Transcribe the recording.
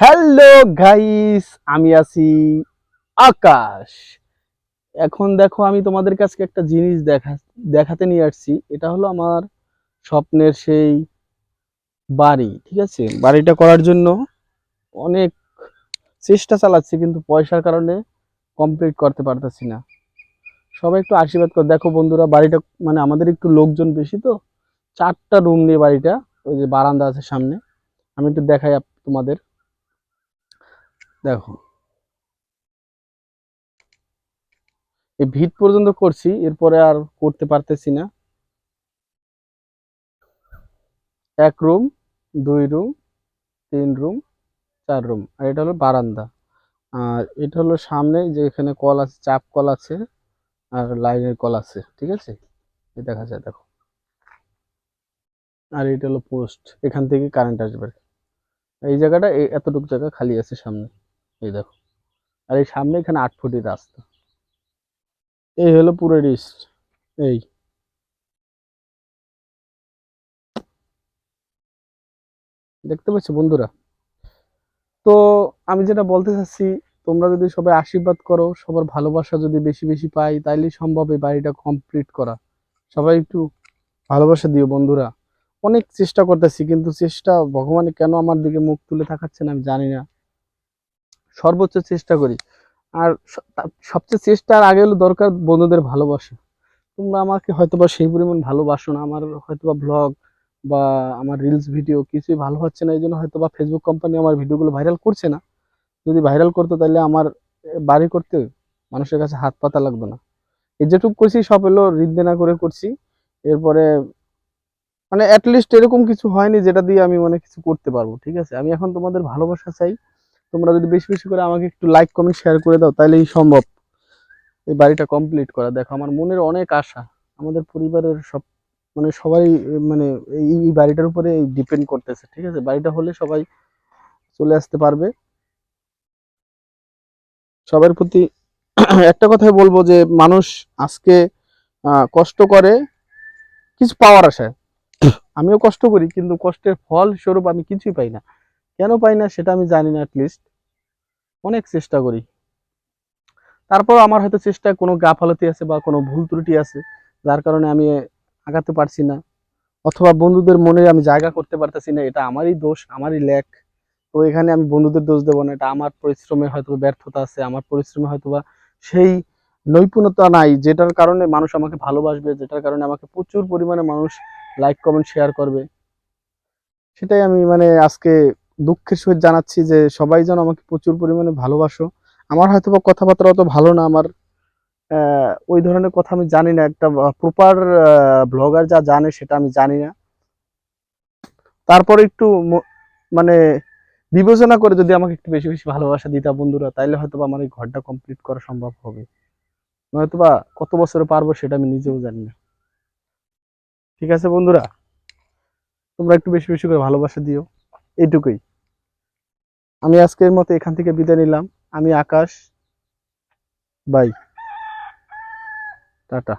Hello guys আমি আছি আকাশ। এখন দেখো, আমি তোমাদের কাছে একটা জিনিস দেখা, দেখাতে নিয়ে আসছি। এটা হলো আমার স্বপ্নের সেই বাড়ি, ঠিক আছে? বাড়িটা করার জন্য অনেক চেষ্টা চালাচ্ছি, কিন্তু পয়সার কারণে কমপ্লিট করতে পারতেছি না। সবাই একটু আশীর্বাদ কর। দেখো বন্ধুরা, বাড়িটা মানে আমাদের একটু লোকজন বেশি তো। চারটা রুম নিয়ে বাড়িটা, ওই যে বারান্দা আছে সামনে। আমি একটু দেখাই তোমাদের। দেখো। এই ভিত পর্যন্ত করছি, এরপরে আর করতে পারতেছি না। এক রুম, দুই রুম, তিন রুম, চার রুম, আর এটা হলো বারান্দা। আর এটা হলো সামনে যে এখানে কল আছে, চাপ কল আছে, আর লাইনের কল আছে, ঠিক আছে? এই দেখা যায়, দেখো। আর এটা হলো পোস্ট, এখান থেকে কারেন্ট আসবে। এই জায়গাটা এতটুকু জায়গা খালি আছে সামনে। এই দেখো। আর এই সামনে এখানে আট ফুটের রাস্তা। এই হলো পুরো রিস্ট। এই। দেখতে পাচ্ছ বন্ধুরা? তো আমি যেটা বলতে চাচ্ছি, তোমরা যদি সবাই আশীর্বাদ করো, সবার ভালোবাসা যদি বেশি বেশি পাই তাইলে সম্ভব এই বাড়িটা কমপ্লিট করা। সবাই একটু ভালোবাসা দিও বন্ধুরা। অনেক চেষ্টা করতেছি, কিন্তু চেষ্টা ভগবানে কেন আমার দিকে মুখ তুলে থাকাচ্ছে না আমি জানি না। সর্বোচ্চ চেষ্টা করি। আর সবচেয়ে চেষ্টার আগে হলো দরকার বন্ধুদের ভালোবাসা। তোমরা আমাকে হয়তো বা সেই পরিমাণ ভালোবাসো না, আমার হয়তোবা ব্লগ বা আমার রিলস ভিডিও কিছুই ভালো হচ্ছে না এই জন্য হয়তোবা ফেসবুক কোম্পানি আমার ভিডিওগুলো ভাইরাল করছে না। যদি ভাইরাল করতো তাহলে আমার বাড়ি করতে মানুষের কাছে হাত পাতা লাগতো না। এই যেটুকু করছি সব এলো রিদ্দেনা করে করছি। এরপরে মানে অ্যাটলিস্ট এরকম কিছু হয়নি যেটা দিয়ে আমি মানে কিছু করতে পারব, ঠিক আছে? আমি এখন তোমাদের ভালোবাসা চাই। তোমরা যদি বেশি বেশি করে আমাকে একটু লাইক কমেন্ট শেয়ার করে দাও তাহলেই সম্ভব। এই বাড়িটা কমপ্লিট করা। দেখো, আমার মনের অনেক আশা। আমাদের পরিবারের সব মানে সবাই মানে এই বাড়িটার উপরে ডিপেন্ড করতেছে, ঠিক আছে? বাড়িটা হলে সবাই চলে আসতে পারবে। সবার প্রতি একটা কথাই বলব যে, মানুষ আজকে কষ্ট করে, কিছু পাওয়ার আশায়। আমিও কষ্ট করি, কিন্তু কষ্টের ফল স্বরূপ আমি কিছুই পাই না। কেন পাই না সেটা আমি জানি না লিস্ট অনেক চেষ্টা করি। তারপর আমার হয়তো চেষ্টায় কোনো গাফালতি আছে বা কোনো ভুল ত্রুটি আছে, যার কারণে আমি আগাতে পারছি না। অথবা বন্ধুদের মনে আমি জায়গা করতে পারতেছি না, এটা আমারই দোষ, আমারই ল্যাক তো এখানে আমি বন্ধুদের দোষ দেবো না, এটা আমার পরিশ্রমে হয়তো ব্যর্থতা আছে, আমার পরিশ্রমে হয়তোবা সেই নৈপুণ্যতা নাই, যেটার কারণে মানুষ আমাকে ভালোবাসবে, যেটার কারণে আমাকে প্রচুর পরিমাণে মানুষ লাইক কমেন্ট শেয়ার করবে। সেটাই আমি মানে আজকে দুঃখের সহিত জানাচ্ছি যে সবাই যেন আমাকে প্রচুর পরিমাণে ভালোবাসো। আমার হয়তো বা কথাবার্তা অত ভালো না, আমার ওই ধরনের কথা আমি জানি না। একটা প্রপার ব্লগার যা জানে সেটা আমি জানি না। তারপর একটু মানে বিবেচনা করে যদি আমাকে একটু বেশি বেশি ভালোবাসা দিতা বন্ধুরা, তাইলে হয়তো আমার এই ঘরটা কমপ্লিট করা সম্ভব হবে। নয়তো বা কত বছরে পারব সেটা আমি নিজেও জানি না। ঠিক আছে বন্ধুরা? তোমরা একটু বেশি বেশি করে ভালোবাসা দিও। এইটুকুই আমি আজকের মতো এখান থেকে বিদায় নিলাম। আমি আকাশ। বাই। টাটা।